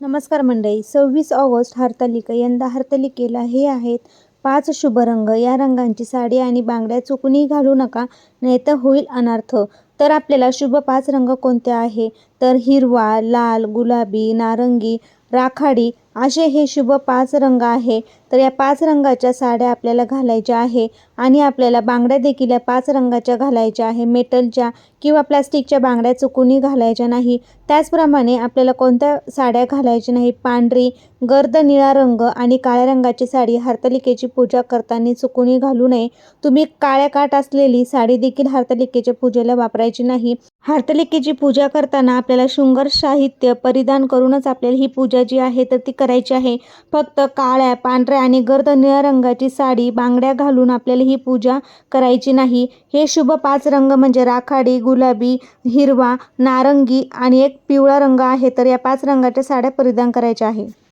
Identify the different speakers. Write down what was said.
Speaker 1: नमस्कार मंडळी सव्वीस ऑगस्ट हरतालिका. यंदा हरतालिकेला हे आहेत पाच शुभ रंग. या रंगांची साडी आणि बांगड्या चुकूनही घालू नका नाहीतर होईल अनर्थ. तर आपल्याला शुभ पाच रंग कोणते आहे? तर हिरवा लाल गुलाबी नारंगी राखाडी असे हे शुभ पाच रंग आहे. तर या पाच रंगाच्या साड्या आपल्याला घालायच्या आहे आणि आपल्याला बांगड्या देखील या पाच रंगाच्या घालायच्या आहे. मेटलच्या किंवा प्लास्टिकच्या बांगड्या चुकूनही घालायच्या नाही. त्याचप्रमाणे आपल्याला कोणत्या साड्या घालायच्या नाही? पांढरी गर्द निळा रंग आणि काळ्या रंगाची साडी हरतालिकेची पूजा करताना चुकूनही घालू नये. तुम्ही काळ्या काठ असलेली साडी देखील हरतालिकेच्या पूजेला वापरायची नाही. हरतालिकेची पूजा करताना आपल्याला शृंगार साहित्य परिधान करूनच आपल्याला ही पूजा जी आहे तर ती करायची आहे. फक्त काळ्या पांढऱ्या आणि गर्द निळ्या रंगाची साडी बांगड्या घालून आपल्याला ही पूजा करायची नाही. हे शुभ पाच रंग म्हणजे राखाडी गुलाबी हिरवा नारंगी आणि एक पिवळा रंग आहे. तर या पाच रंगाच्या साड्या परिधान करायच्या आहे.